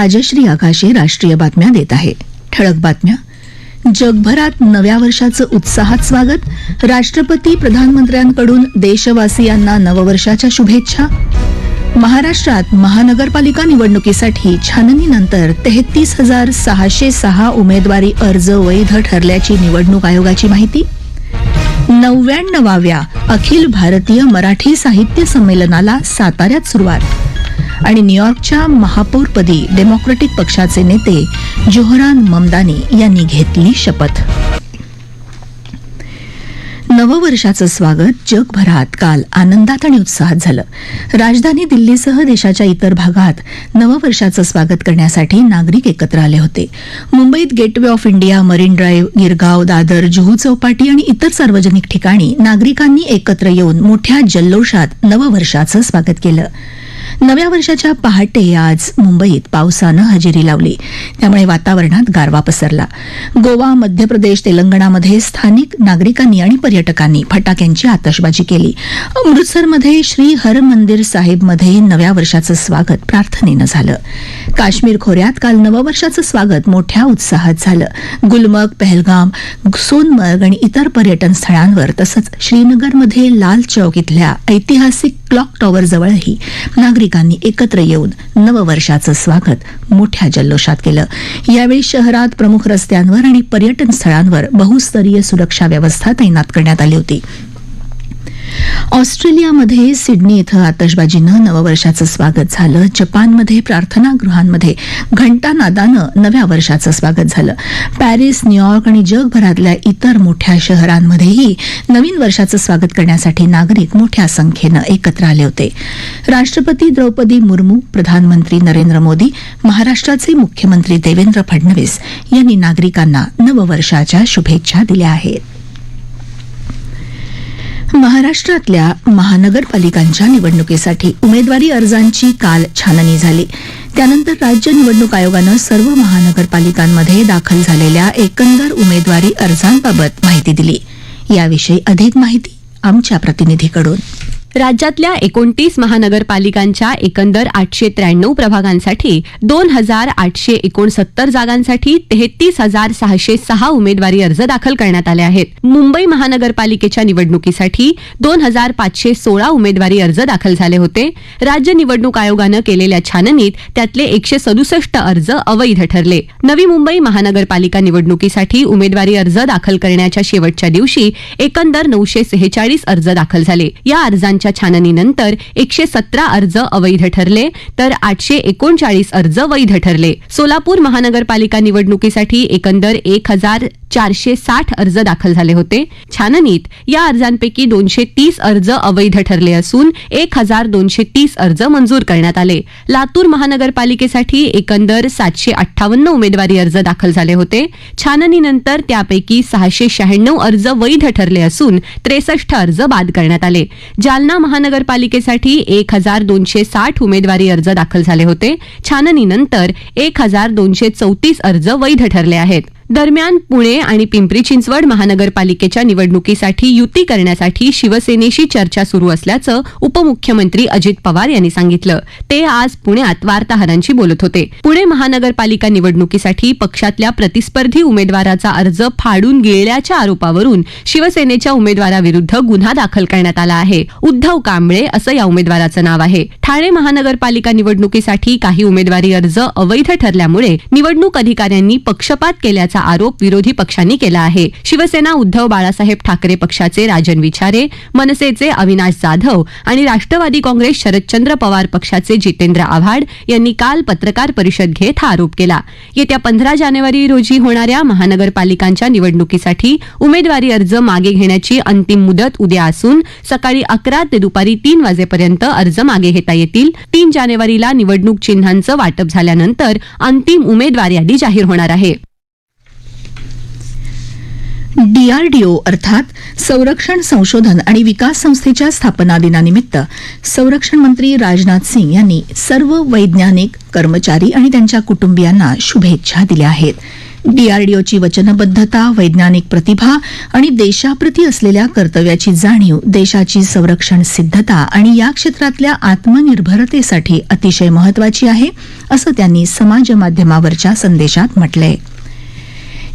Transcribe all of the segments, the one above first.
राजश्री आकाशे राष्ट्रीय बातम्या देत आहे. ठळक बातम्या. जगभरात नव्या वर्षाचं उत्साहात स्वागत. राष्ट्रपती प्रधानमंत्र्यांकडून देशवासियांना नववर्षाच्या शुभेच्छा. महाराष्ट्रात महानगरपालिका निवडणुकीसाठी छाननीनंतर तेहतीस हजार सहाशे सहा उमेदवारी अर्ज वैध ठरल्याची निवडणूक आयोगाची माहिती. नव्याण्णवाव्या अखिल भारतीय मराठी साहित्य संमेलनाला साताऱ्यात सुरुवात. आणि न्यूयॉर्कच्या महापौरपदी डेमोक्रेटिक पक्षाचे नेते जोहरान ममदानी यांनी घेतली शपथ. नववर्षाचं स्वागत जगभरात काल आनंदात आणि उत्साहात झालं. राजधानी दिल्लीसह देशाच्या इतर भागात नववर्षाचं स्वागत करण्यासाठी नागरिक एकत्र आले होते. मुंबईत Gateway of India Marine Drive Girgaon Dadar Juhu Chowpatty आणि इतर सार्वजनिक ठिकाणी नागरिकांनी एकत्र येऊन मोठ्या जल्लोषात नववर्षाचं स्वागत केलं. नव्या वर्षाच्या पहाटे आज मुंबईत पावसानं हजेरी लावली. त्यामुळे वातावरणात गारवा पसरला. गोवा मध्य प्रदेश तेलंगणामध्ये स्थानिक नागरिकांनी आणि पर्यटकांनी फटाक्यांची आतषबाजी केली. अमृतसरमध्ये श्री हरमंदिर साहेबमध्ये नव्या वर्षाचं स्वागत प्रार्थनेनं झालं. काश्मीर खोऱ्यात काल नववर्षाचं स्वागत मोठ्या उत्साहात झालं. गुलमर्ग पहलगाम सोनमर्ग आणि इतर पर्यटन स्थळांवर तसंच श्रीनगरमध्ये लाल चौक इथल्या ऐतिहासिक क्लॉक टॉवर जवळही नागरिकांनी एकत्र येऊन नववर्षाचं स्वागत मोठ्या जल्लोषात केलं. यावेळी शहरात प्रमुख रस्त्यांवर आणि पर्यटन स्थळांवर बहुस्तरीय सुरक्षा व्यवस्था तैनात करण्यात आली होती. ऑस्ट्रेलियामध्ये सिडनी इथं आतषबाजीनं नववर्षाचं स्वागत झालं. जपानमध्ये प्रार्थनागृहांमध्ये घंटानादानं नव्या वर्षाचं स्वागत झालं. पॅरिस न्यूयॉर्क आणि जगभरातल्या इतर मोठ्या शहरांमध्येही नवीन वर्षाचं स्वागत करण्यासाठी नागरिक मोठ्या संख्येनं एकत्र आले होते. राष्ट्रपती द्रौपदी मुर्मू प्रधानमंत्री नरेंद्र मोदी महाराष्ट्राचे मुख्यमंत्री देवेंद्र फडणवीस यांनी नागरिकांना नववर्षाच्या शुभेच्छा दिल्या आहेत. महाराष्ट्रातल्या महानगरपालिकांच्या निवडणुकीसाठी उमेदवारी अर्जांची काल छाननी झाली. त्यानंतर राज्य निवडणूक आयोगानं सर्व महानगरपालिकांमध्ये दाखल झालेल्या एकंदर उमेदवारी अर्जांबाबत माहिती दिली. याविषयी अधिक माहिती आमच्या प्रतिनिधीकडून. राज्यातल्या एकोणतीस महानगरपालिकांच्या एकंदर आठशे त्र्याण्णव प्रभागांसाठी दोन हजार आठशे एकोणसत्तर जागांसाठी तेहतीस हजार सहाशे सहा उमेदवारी अर्ज दाखल करण्यात आले आहेत. मुंबई महानगरपालिकेच्या निवडणुकीसाठी दोन हजार पाचशे सोळा उमेदवारी अर्ज दाखल झाले होते. राज्य निवडणूक आयोगानं केलेल्या छाननीत त्यातले एकशे सदुसष्ट अर्ज अवैध ठरले. नवी मुंबई महानगरपालिका निवडणुकीसाठी उमेदवारी अर्ज दाखल करण्याच्या शेवटच्या दिवशी एकंदर नऊशे सेहेचाळीस अर्ज दाखल झाले. या अर्जांच्या छाननीनंतर एकशे सतरा अर्ज अवैध ठरले तर आठशे एकोणचाळीस अर्ज वैध ठरले. सोलापूर महानगरपालिका निवडणुकीसाठी एकंदर एक हजार चारशे साठ अर्ज दाखल झाले होते. छाननीत या अर्जांपैकी दोनशे तीस अर्ज अवैध ठरले असून एक हजार दोनशे तीस अर्ज मंजूर करण्यात आले. लातूर महानगरपालिकेसाठी एकंदर सातशे अठ्ठावन्न उमेदवारी अर्ज दाखल झाले होते. छाननीनंतर त्यापैकी सहाशे शहाण्णव अर्ज वैध ठरले असून त्रेसष्ट अर्ज बाद करण्यात आले. जालना महानगरपालिकेसाठी एक हजार दोनशे साठ उमेदवारी अर्ज दाखल झाले होते. छाननीनंतर एक हजार दोनशे चौतीस अर्ज वैध ठरले आहेत. दरम्यान पुणे आणि पिंपरी चिंचवड महानगरपालिकेच्या निवडणुकीसाठी युती करण्यासाठी शिवसेनेशी चर्चा सुरू असल्याचं उपमुख्यमंत्री अजित पवार यांनी सांगितलं. ते आज पुण्यात वार्ताहरांशी बोलत होते. पुणे महानगरपालिका निवडणुकीसाठी पक्षातल्या प्रतिस्पर्धी उमेदवाराचा अर्ज फाडून गिळल्याच्या आरोपावरून शिवसेनेच्या उमेदवाराविरुद्ध गुन्हा दाखल करण्यात आला आहे. उद्धव कांबळे असं या उमेदवाराचं नाव आहे. ठाणे महानगरपालिका निवडणुकीसाठी काही उमेदवारी अर्ज अवैध ठरल्यामुळे निवडणूक अधिकाऱ्यांनी पक्षपात केल्याचा आरोप विरोधी पक्षांनी केला आहे. शिवसेना उद्धव बाळासाहेब ठाकरे पक्षाचे राजन विचारे मनसेचे अविनाश जाधव आणि राष्ट्रवादी काँग्रेस शरदचंद्र पवार पक्षाचे जितेंद्र आव्हाड यांनी काल पत्रकार परिषद घेत हा आरोप केला. येत्या पंधरा जानेवारी रोजी होणाऱ्या महानगरपालिकांच्या निवडणुकीसाठी उमेदवारी अर्ज मागे घेण्याची अंतिम मुदत उद्या असून सकाळी अकरा ते दुपारी तीन वाजेपर्यंत अर्ज मागे घेता येतील. तीन जानेवारीला निवडणूक चिन्हांचं वाटप झाल्यानंतर अंतिम उमेदवार यादी जाहीर होणार आहे. डीआरडीओ अर्थात संरक्षण संशोधन आणि विकास संस्थेच्या स्थापना दिनानिमित्त संरक्षण मंत्री राजनाथ सिंग यांनी सर्व वैज्ञानिक कर्मचारी आणि त्यांच्या कुटुंबियांना शुभेच्छा दिल्या आहेत. डीआरडीओची वचनबद्धता वैज्ञानिक प्रतिभा आणि देशाप्रती असलेल्या कर्तव्याची जाणीव देशाची संरक्षण सिद्धता आणि या क्षेत्रातल्या आत्मनिर्भरतेसाठी अतिशय महत्वाची आहे असं त्यांनी समाज माध्यमावरच्या संदेशात म्हटलंय.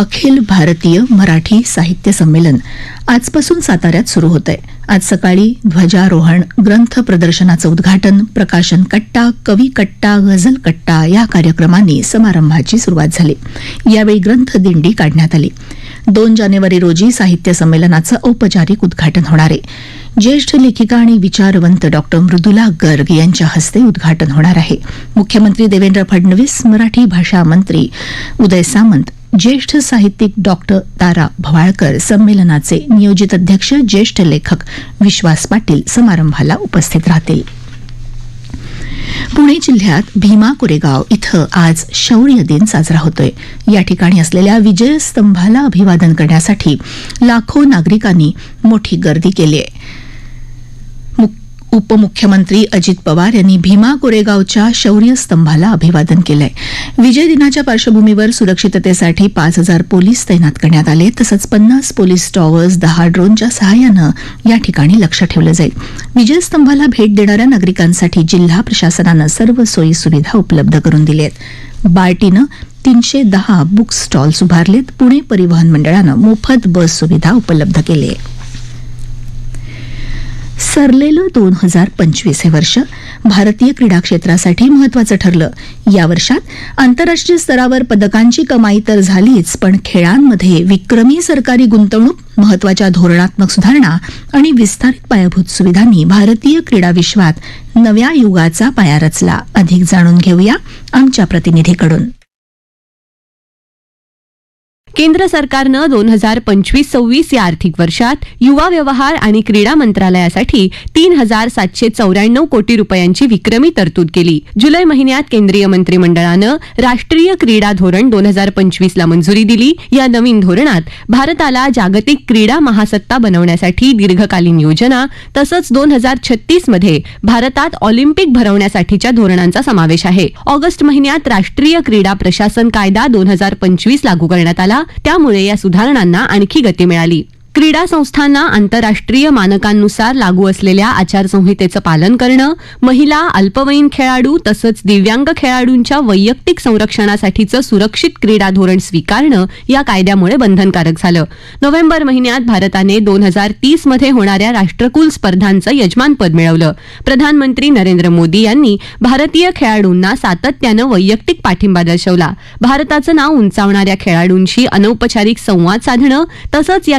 अखिल भारतीय मराठी साहित्य संमेलन आजपासून साताऱ्यात सुरू होत आहे आज सकाळी ध्वजारोहण ग्रंथ प्रदर्शनाचं उद्घाटन प्रकाशन कट्टा कवी कट्टा गझल कट्टा या कार्यक्रमांनी समारंभाची सुरुवात झाली. यावेळी ग्रंथ दिंडी काढण्यात आली. दोन जानेवारी रोजी साहित्य संमेलनाचं औपचारिक उद्घाटन होणार आहे. ज्येष्ठ लेखिका आणि विचारवंत डॉक्टर मृदुला गर्ग यांच्या हस्ते उद्घाटन होणार आहे. मुख्यमंत्री देवेंद्र फडणवीस मराठी भाषा मंत्री उदय सामंत ज्येष्ठ साहित्यिक डॉक्टर तारा भवाळकर संमेलनाचे नियोजित अध्यक्ष ज्येष्ठ लेखक विश्वास पाटील समारंभाला उपस्थित राहतील. पुणे जिल्ह्यात भीमा कोरेगाव इथं आज शौर्य दिन साजरा होतोय. या ठिकाणी असलेल्या विजयस्तंभाला अभिवादन करण्यासाठी लाखो नागरिकांनी मोठी गर्दी केली आहे उपमुख्यमंत्री अजित पवार यांनी भीमा कोरेगावच्या शौर्य स्तंभाला अभिवादन केलंय. विजय दिनाच्या पार्श्वभूमीवर सुरक्षिततेसाठी पाच हजार पोलीस तैनात करण्यात आले तसंच पन्नास पोलीस टॉवर्स दहा ड्रोनच्या सहाय्यानं या ठिकाणी लक्ष ठेवलं जाईल. विजय स्तंभाला भेट देणाऱ्या नागरिकांसाठी जिल्हा प्रशासनानं सर्व सोयी सुविधा उपलब्ध करून दिल्या आहेत बार्टीनं तीनशे दहा बुक स्टॉल्स उभारलेत. पुणे परिवहन मंडळानं मोफत बस सुविधा उपलब्ध केली आहे सरलेलं दोन हजार पंचवीस हे वर्ष भारतीय क्रीडा क्षेत्रासाठी महत्वाचं ठरलं. या वर्षात आंतरराष्ट्रीय स्तरावर पदकांची कमाई तर झालीच पण खेळांमध्ये विक्रमी सरकारी गुंतवणूक महत्त्वाच्या धोरणात्मक सुधारणा आणि विस्तारित पायाभूत सुविधांनी भारतीय क्रीडा विश्वात नव्या युगाचा पाया रचला. अधिक जाणून घेऊया आमच्या प्रतिनिधीकडून. केंद्र सरकारनं दोन हजार पंचवीस सव्वीस या आर्थिक वर्षात युवा व्यवहार आणि क्रीडा मंत्रालयासाठी तीन हजार सातशे चौऱ्याण्णव कोटी रुपयांची विक्रमी तरतूद केली. जुलै महिन्यात केंद्रीय मंत्रिमंडळानं राष्ट्रीय क्रीडा धोरण दोन हजार पंचवीसला मंजुरी दिली. या नवीन धोरणात भारताला जागतिक क्रीडा महासत्ता बनवण्यासाठी दीर्घकालीन योजना तसंच दोन हजार छत्तीसमध्ये भारतात ऑलिम्पिक भरवण्यासाठीच्या धोरणांचा समावेश आहे. ऑगस्ट महिन्यात राष्ट्रीय क्रीडा प्रशासन कायदा दोन हजार पंचवीस लागू करण्यात आला. त्यामुळे या सुधारणांना आणखी गती मिळाली. क्रीडा संस्थांना आंतरराष्ट्रीय मानकांनुसार लागू असलेल्या आचारसंहितेचं पालन करणं महिला अल्पवयीन खेळाडू तसंच दिव्यांग खेळाडूंच्या वैयक्तिक संरक्षणासाठीचं सुरक्षित क्रीडा धोरण स्वीकारणं या कायद्यामुळे बंधनकारक झालं. नोव्हेंबर महिन्यात भारताने दोन हजार तीसमध्ये होणाऱ्या राष्ट्रकुल स्पर्धांचं यजमानपद मिळवलं. प्रधानमंत्री नरेंद्र मोदी यांनी भारतीय खेळाडूंना सातत्यानं वैयक्तिक पाठिंबा दर्शवला. भारताचं नाव उंचावणाऱ्या खेळाडूंशी अनौपचारिक संवाद साधणं तसंच या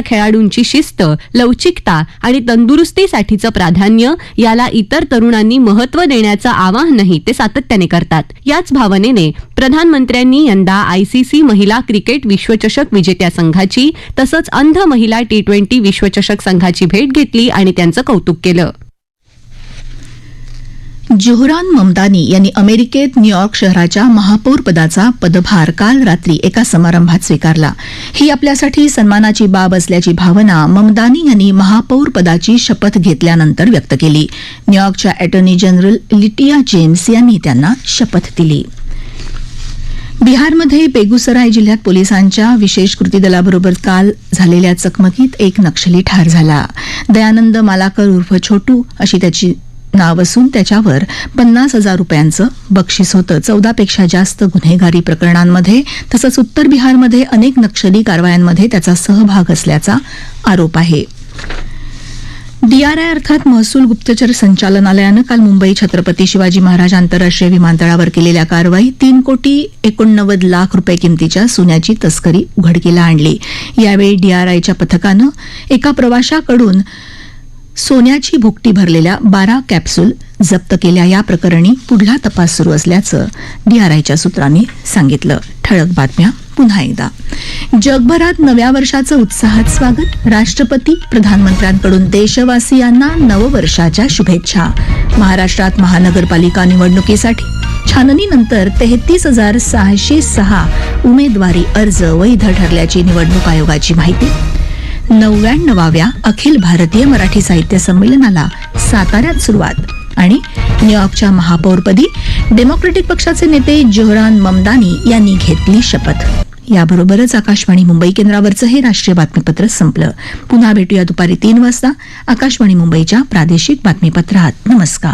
त्यांची शिस्त लवचिकता आणि तंदुरुस्तीसाठीचं प्राधान्य याला इतर तरुणांनी महत्त्व देण्याचं आवाहनही ते सातत्याने करतात. याच भावनेने प्रधानमंत्र्यांनी यंदा आयसीसी महिला क्रिकेट विश्वचषक विजेत्या संघाची तसंच अंध महिला टी ट्वेंटी विश्वचषक संघाची भेट घेतली आणि त्यांचं कौतुक केलं. जोहरान ममदानी यांनी अमेरिकेत न्यूयॉर्क शहराच्या महापौरपदाचा पदभार काल रात्री एका समारंभात स्वीकारला. ही आपल्यासाठी सन्मानाची बाब असल्याची भावना ममदानी यांनी महापौरपदाची शपथ घेतल्यानंतर व्यक्त केली. न्यूयॉर्कच्या अटॉर्नी जनरल लिटिया जेम्स यांनी त्यांना शपथ दिली. बिहारमध्ये बेगुसराय जिल्ह्यात पोलिसांच्या विशेष कृती दलाबरोबर काल झालेल्या चकमकीत एक नक्षली ठार झाला. दयानंद मालाकर उर्फ छोटू अशी त्याची नाव असून त्याच्यावर पन्नास हजार रुपयांचं बक्षीस होतं. चौदापेक्षा जास्त गुन्हेगारी प्रकरणांमध्ये तसंच उत्तर बिहारमध्ये अनेक नक्षली कारवायांमध्ये त्याचा सहभाग असल्याचा आरोप आहे. डीआरआय अर्थात महसूल गुप्तचर संचालनालयानं काल मुंबई छत्रपती शिवाजी महाराज आंतरराष्ट्रीय विमानतळावर केलेल्या कारवाईत तीन कोटी एकोणनव्वद लाख रुपये किमतीच्या सोन्याची तस्करी उघडकीला आणली. यावेळी डीआरआयच्या पथकानं एका प्रवाशाकडून सोन्याची भुकटी भरलेल्या बारा कॅप्सूल जप्त केल्या या प्रकरणी पुढला तपास सुरू असल्याचं डीआरआयच्या सूत्रांनी सांगितलं. ठळक बातम्या पुन्हा एकदा. जगभरात नव्या वर्षाचं उत्साहात स्वागत. राष्ट्रपती प्रधानमंत्र्यांकडून देशवासियांना नववर्षाच्या शुभेच्छा. महाराष्ट्रात महानगरपालिका निवडणुकीसाठी छाननीनंतर तेहतीस हजार सहाशे सहा उमेदवारी अर्ज वैध ठरल्याची निवडणूक आयोगाची माहिती नव्याण्णवाव्या अखिल भारतीय मराठी साहित्य संमेलनाला साताऱ्यात सुरुवात. आणि न्यूयॉर्कच्या महापौरपदी डेमोक्रेटिक पक्षाचे नेते जोहरान ममदानी यांनी घेतली शपथ. याबरोबरच आकाशवाणी मुंबई केंद्रावरचं हे राष्ट्रीय बातमीपत्र संपलं. पुन्हा भेटूया दुपारी तीन वाजता. आकाशवाणी मुंबईच्या प्रादेशिक बातमीपत्रात. नमस्कार.